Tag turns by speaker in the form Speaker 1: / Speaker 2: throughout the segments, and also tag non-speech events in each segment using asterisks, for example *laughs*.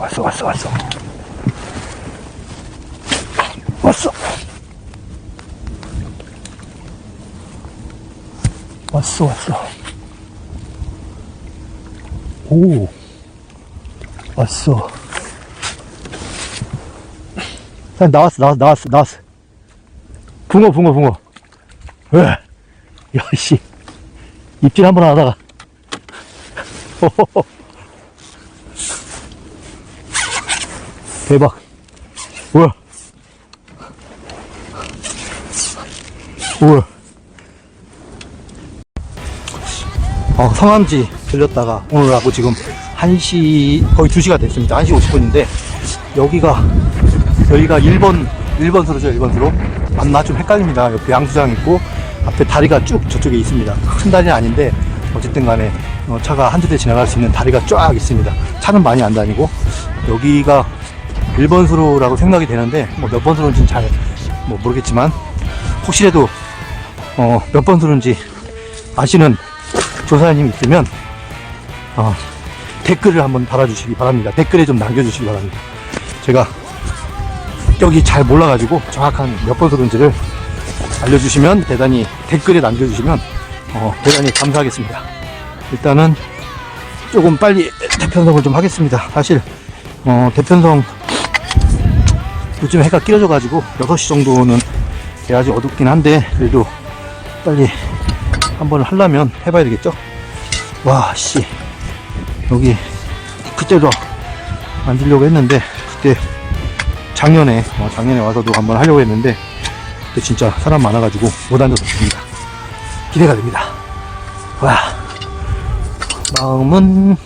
Speaker 1: 왔어, 왔어, 왔어, 왔어. 왔어. 왔어, 왔어. 오. 왔어. 자, 나왔어, 나왔어, 나왔어, 나왔어. 붕어, 붕어, 붕어. 왜? 야, 씨. 입질 한번 하다가. *laughs* 대박. 뭐야? 뭐야? 어, 성암지 들렸다가 오늘 하고 지금 1시, 거의 2시가 됐습니다. 1시 50분인데, 여기가, 여기가 1번, 1번수로죠, 1번수로. 맞나? 좀 헷갈립니다. 옆에 양수장 있고, 앞에 다리가 쭉 저쪽에 있습니다. 큰 다리는 아닌데, 어쨌든 간에, 어, 차가 한대 지나갈 수 있는 다리가 쫙 있습니다. 차는 많이 안 다니고, 여기가 1번 수로라고 생각이 되는데, 뭐 몇 번 수로인지는 잘, 뭐 모르겠지만, 혹시라도, 어, 몇 번 수로인지 아시는 조사님 있으면, 어, 댓글을 한번 달아주시기 바랍니다. 댓글에 좀 남겨주시기 바랍니다. 제가 여기 잘 몰라가지고 정확한 몇 번수로인지를 알려주시면 대단히 댓글에 남겨주시면 어, 대단히 감사하겠습니다. 일단은 조금 빨리 대편성을 좀 하겠습니다. 사실 어, 대편성 요즘 해가 끼어져가지고 6시 정도는 돼야지 어둡긴 한데 그래도 빨리 한번 하려면 해봐야 되겠죠? 와, 씨. 여기, 그때도 만들려고 했는데, 그때 작년에, 어, 작년에 와서도 한번 하려고 했는데, 그때 진짜 사람 많아가지고 못 앉았습니다. 기대가 됩니다. 와. 마음은,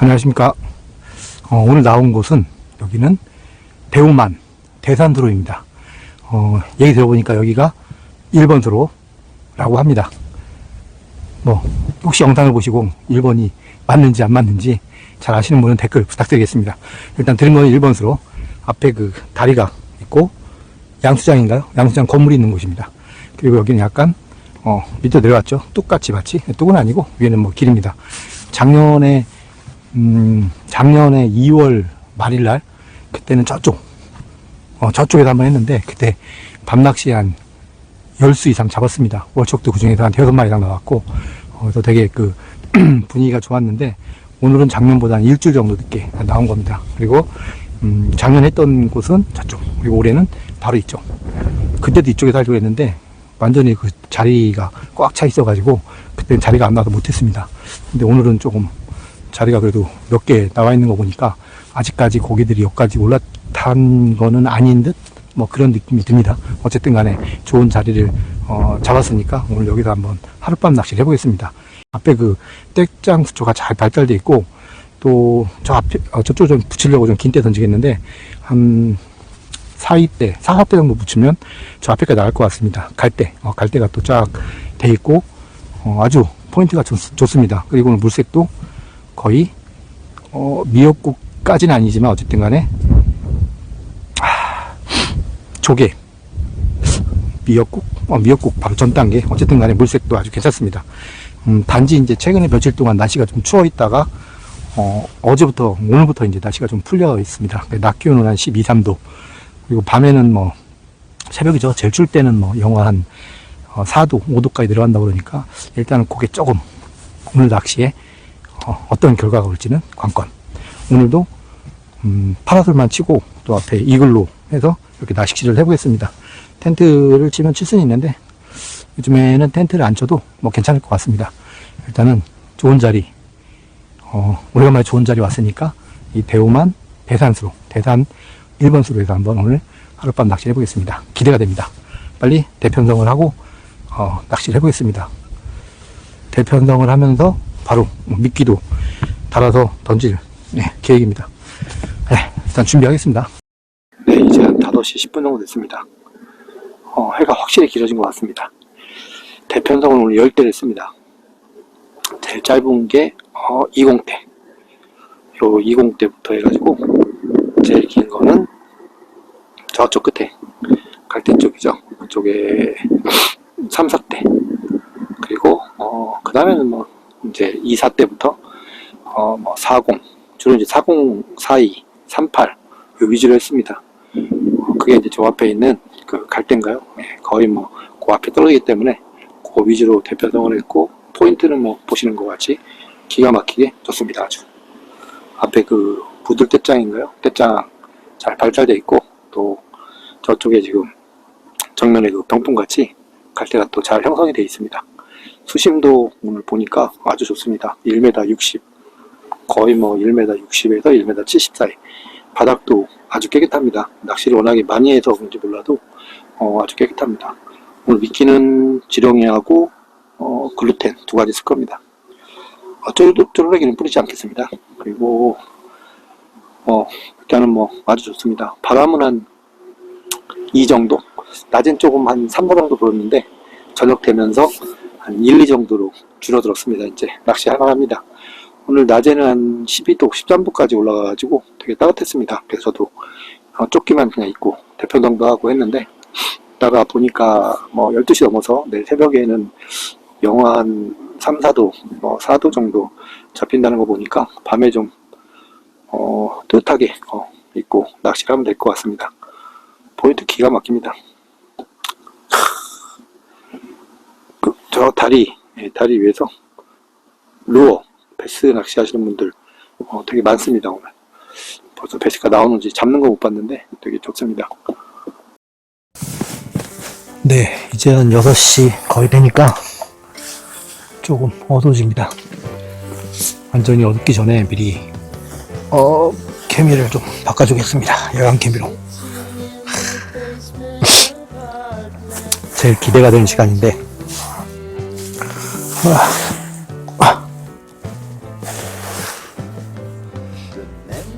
Speaker 1: 안녕하십니까. 어, 오늘 나온 곳은 여기는 대우만 대산도로입니다. 어, 얘기 들어보니까 여기가 1번 도로라고 합니다. 뭐 혹시 영상을 보시고 1번이 맞는지 안 맞는지 잘 아시는 분은 댓글 부탁드리겠습니다. 일단 들은 건 1번수로 앞에 그 다리가 있고 양수장인가요? 양수장 건물이 있는 곳입니다. 그리고 여기는 약간 어, 밑으로 내려왔죠. 뚝같이 마치 뚝은 아니고 위에는 뭐 길입니다. 작년에 음, 작년에 2월 말일 날 그때는 저쪽 어, 저쪽에서 한번 했는데 그때 밤낚시 한 10수 이상 잡았습니다. 월척도 그 중에서 한 5마리 이상 나왔고 어, 그래서 되게 그 *clears throat* 분위기가 좋았는데 오늘은 작년보다 한 일주일 정도 늦게 나온 겁니다. 그리고 음, 작년 했던 곳은 저쪽 그리고 올해는 바로 이쪽 그때도 이쪽에 살려고 했는데 완전히 그 자리가 꽉 차 있어가지고 그때는 자리가 안 나서 못했습니다. 근데 오늘은 조금 자리가 그래도 몇 개 나와 있는 거 보니까 아직까지 고기들이 여기까지 올라탄 거는 아닌 듯 뭐 그런 느낌이 듭니다. 어쨌든 간에 좋은 자리를 어, 잡았으니까 오늘 여기서 한번 하룻밤 낚시를 해보겠습니다. 앞에 그 떼장 수초가 잘 발달돼 있고 또 저 앞에 어, 저쪽 좀 붙이려고 좀 긴 때 던지겠는데 한 4이대, 4, 4대 정도 붙이면 저 앞에까지 나갈 것 같습니다. 갈대, 어, 갈대가 또 쫙 돼 있고 어, 아주 포인트가 좋, 좋습니다. 그리고 물색도 거의 어, 미역국까지는 아니지만 어쨌든 간에 아, 조개 미역국 어, 미역국 바로 전 단계 어쨌든 간에 물색도 아주 괜찮습니다. 음, 단지 이제 최근에 며칠 동안 날씨가 좀 추워 있다가 어, 어제부터 오늘부터 이제 날씨가 좀 풀려 있습니다. 낮 기온은 한 12, 3도 그리고 밤에는 뭐 새벽이죠. 제일 출 때는 뭐 영하 한 어, 4도, 5도까지 내려간다 그러니까 일단은 그게 조금 오늘 낚시에 어, 어떤 결과가 올지는 관건. 오늘도 음, 파라솔만 치고 또 앞에 이글로 해서 이렇게 낚시를 해보겠습니다. 텐트를 치면 칠 수는 있는데 요즘에는 텐트를 안 쳐도 뭐 괜찮을 것 같습니다. 일단은 좋은 자리, 어, 오래간만에 좋은 자리 왔으니까 이 대우만 대산수로, 대산 1번 수로 해서 한번 오늘 하룻밤 낚시를 해보겠습니다. 기대가 됩니다. 빨리 대편성을 하고, 어, 낚시를 해보겠습니다. 대편성을 하면서 바로 미끼도 달아서 던질 네, 계획입니다. 네, 일단 준비하겠습니다. 네, 이제 한 5시 10분 정도 됐습니다. 어, 해가 확실히 길어진 것 같습니다. 대편성은 오늘 10대를 했습니다. 제일 짧은 게 어, 20대. 요 20대부터 해가지고 제일 긴 거는 저쪽 끝에 갈대 쪽이죠. 그쪽에 3, 4대. 그리고 어, 그 다음에는 뭐 이제 2, 4대부터 어, 뭐 40, 주로 이제 40, 42, 38요 위주로 했습니다. 어, 그게 이제 저 앞에 있는 그 갈대인가요? 예, 거의 뭐 그 앞에 떨어지기 때문에 그 위주로 대표성을 했고 포인트는 뭐 보시는 것 같이 기가 막히게 좋습니다 아주 앞에 그 부들 떼짱인가요? 떼짱 잘 발달돼 있고 또 저쪽에 지금 정면에 그 병풍같이 갈대가 또 잘 형성이 되어 있습니다 수심도 오늘 보니까 아주 좋습니다 1m 60 거의 뭐 1m 60에서 1m 70 사이 바닥도 아주 깨끗합니다 낚시를 워낙에 많이 해서 그런지 몰라도 어, 아주 깨끗합니다 오늘 미끼는 지렁이하고 어, 글루텐 두 가지 쓸 겁니다. 어, 쪼르, 쪼르르기는 뿌리지 않겠습니다. 그리고 어, 일단은 뭐 아주 좋습니다. 바람은 한 2 정도 낮엔 조금 한 3도 정도 불었는데 저녁 되면서 한 1, 2 정도로 줄어들었습니다. 이제 낚시 할만합니다. 오늘 낮에는 한 12도, 13도까지 올라가가지고 되게 따뜻했습니다. 그래서 저도 어, 조끼만 그냥 입고 대편성도 하고 했는데 다가 보니까 뭐 12시 넘어서 내일 새벽에는 영하 한 3, 4도, 뭐 4도 정도 잡힌다는 거 보니까 밤에 좀, 어, 뜨뜻하게, 어, 입고 낚시를 하면 될 것 같습니다. 포인트 기가 막힙니다. 저 다리, 예, 다리 위에서 루어, 베스 낚시 하시는 분들 어, 되게 많습니다, 오늘. 벌써 베스가 나오는지 잡는 거 못 봤는데 되게 좋습니다. 네, 이제 한 6시 거의 되니까 조금 어두워집니다. 완전히 어둡기 전에 미리 어 케미를 좀 바꿔주겠습니다. 야간 케미로. *laughs* 제일 기대가 되는 시간인데.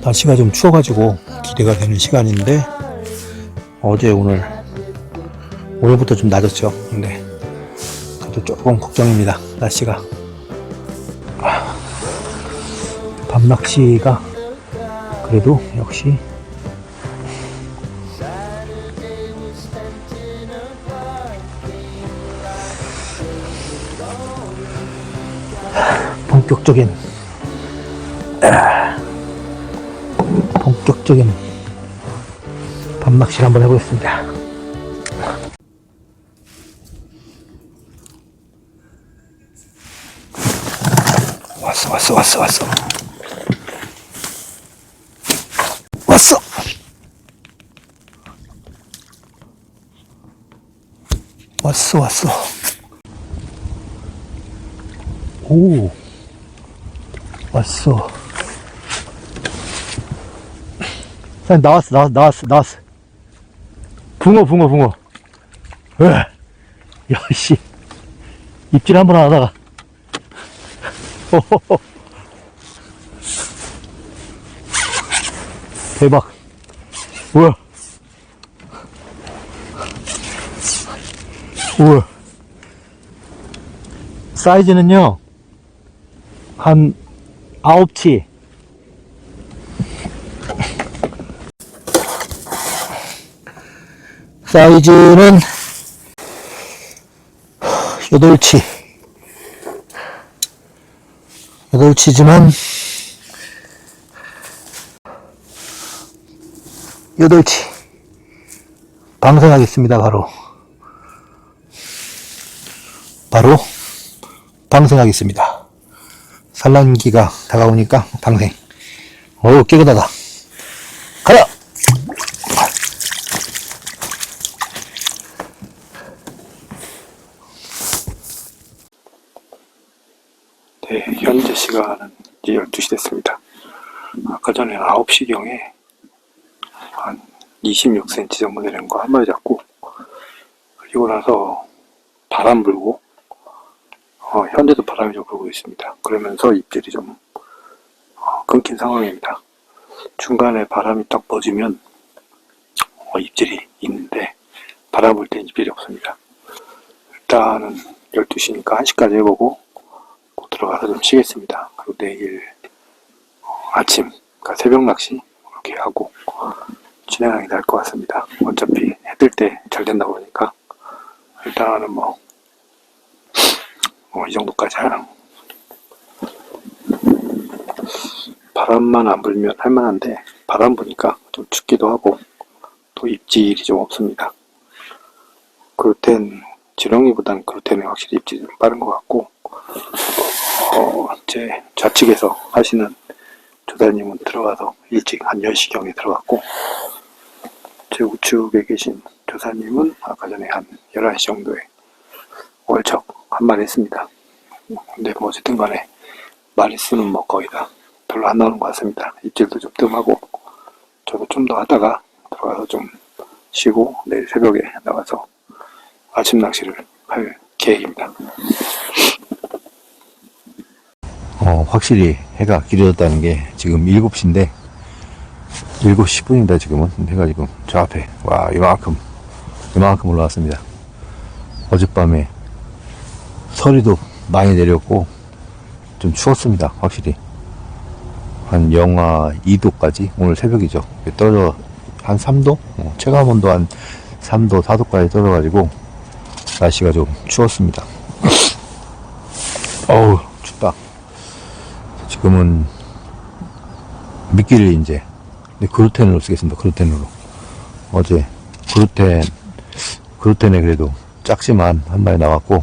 Speaker 1: 날씨가 좀 추워가지고 기대가 되는 시간인데 어제 오늘 오늘부터 좀 낮았죠. 근데 그래도 조금 걱정입니다. 날씨가. 아, 밤 낚시가 그래도 역시 본격적인 아, 본격적인 밤 낚시를 한번 해보겠습니다. 왔어 왔어 왔어 왔어. 왔어! 왔어 왔어. 오 왔어 사 나왔어 나왔어 나왔어 나왔어 붕어 붕어 붕어 으 야 씨 입질 한 번 하다가. *laughs* 대박. 우와. 우와. 사이즈는요, 한, 아홉치. 사이즈는, 여덟치. 여덟치지만 여덟치 방생하겠습니다 바로 바로 방생하겠습니다 산란기가 다가오니까 방생. 어우 깨끗하다. 가라!
Speaker 2: 네 현재 시간은 이제 12시 됐습니다. 아까 전에 9시경에 한 26cm 정도 되는 거 한 마리 잡고 그리고 나서 바람 불고 어, 현재도 바람이 좀 불고 있습니다. 그러면서 입질이 좀 어, 끊긴 상황입니다. 중간에 바람이 딱 뻗으면 어, 입질이 있는데 바람 불땐 입질이 없습니다. 일단은 12시니까 1시까지 해보고 꼭 들어가서 좀 쉬겠습니다. 그리고 내일 어, 아침, 그러니까 새벽 낚시 이렇게 하고 진행하게 될 것 같습니다. 어차피 해뜰 때 잘 된다 그러니까 일단은 뭐, 뭐이 정도까지 하랑 바람만 안 불면 할만한데 바람 부니까 좀 춥기도 하고 또 입질이 좀 없습니다. 그루텐 지렁이보다는 그루텐이 확실히 입질이 좀 빠른 것 같고 어, 제 좌측에서 하시는 조사님은 들어가서 일찍 한 10시경에 들어갔고 제 우측에 계신 조사님은 아까 전에 한 11시 정도에 월척 한 마리 했습니다. 근데 뭐 어쨌든 간에 마리수는 뭐 거의 다 별로 안 나오는 것 같습니다. 입질도 좀 뜸하고 저도 좀 더 하다가 들어가서 좀 쉬고 내일 새벽에 나가서 아침 낚시를 할 계획입니다.
Speaker 1: 어, 확실히 해가 길어졌다는 게 지금 7시인데 7시 10분입니다 지금은 해가 지금 저 앞에 와 이만큼 이만큼 올라왔습니다 어젯밤에 서리도 많이 내렸고 좀 추웠습니다 확실히. 한 영하 2도까지? 오늘 새벽이죠. 떨어져 한 3도? 어, 체감 온도 한 3도 4도까지 떨어져가지고 날씨가 좀 추웠습니다. 어우. 춥다. 지금은 미끼를 이제 근데 그루텐으로 쓰겠습니다. 그루텐으로. 어제 그루텐 그루텐에 그래도 작지만 한 마리 나왔고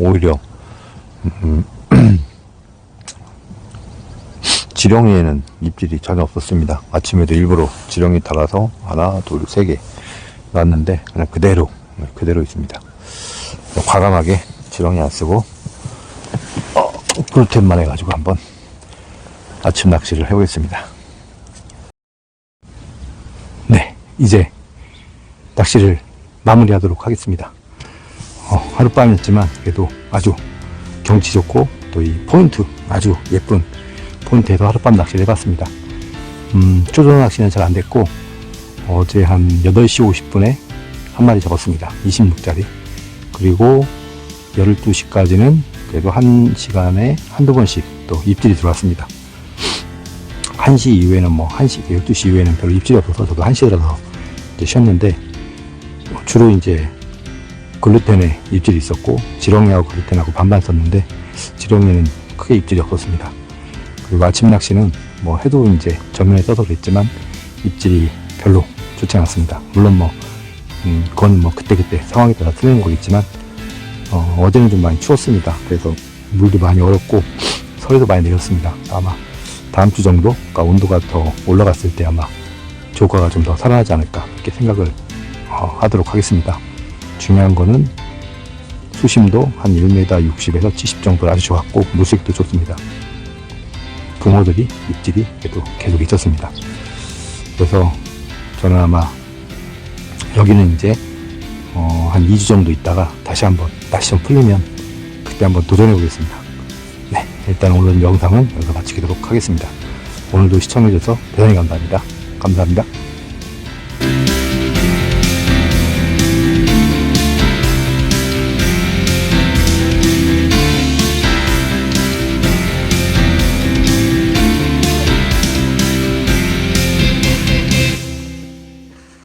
Speaker 1: 오히려 음, *clears throat* 지렁이에는 입질이 전혀 없었습니다. 아침에도 일부러 지렁이 달아서 하나, 둘, 세개 놨는데 그냥 그대로 그대로 있습니다. 과감하게 지렁이 안 쓰고 어, 그루텐만 해가지고 한번 아침 낚시를 해보겠습니다. 네, 이제 낚시를 마무리하도록 하겠습니다. 어, 하룻밤이었지만 그래도 아주 경치 좋고 또 이 포인트 아주 예쁜 포인트에서 하룻밤 낚시를 해봤습니다. 음, 쪼조 낚시는 잘 안 됐고 어제 한 8시 50분에 한 마리 잡았습니다. 26짜리. 그리고 12시까지는 그래도 한 시간에 한두 번씩 또 입질이 들어왔습니다. 1시 이후에는 뭐 1시, 12시 이후에는 별로 입질이 없어서 저도 1시에 들어서 이제 쉬었는데 뭐 주로 이제 글루텐에 입질이 있었고 지렁이하고 글루텐하고 반반 썼는데 지렁이는 크게 입질이 없었습니다. 그리고 아침 낚시는 뭐 해도 이제 전면에 떠서 그랬지만 입질이 별로 좋지 않았습니다. 물론 뭐 음, 그건 뭐 그때그때 상황에 따라 틀리는 거겠지만 어, 어제는 좀 많이 추웠습니다. 그래서 물도 많이 얼었고 서리도 많이 내렸습니다. 아마 다음 주 정도, 그러니까 온도가 더 올라갔을 때 아마 조과가 좀 더 살아나지 않을까 이렇게 생각을 어, 하도록 하겠습니다. 중요한 거는 수심도 한 1m 60에서 70 정도 아주 좋았고 물색도 좋습니다. 붕어들이 입질이 그래도 계속 있었습니다. 그래서 저는 아마 여기는 이제 어, 한 2주 정도 있다가 다시 한번 날씨 좀 풀리면 그때 한번 도전해 보겠습니다. 네, 일단 오늘 영상은 여기서 마치도록 하겠습니다. 오늘도 시청해주셔서 대단히 감사합니다. 감사합니다.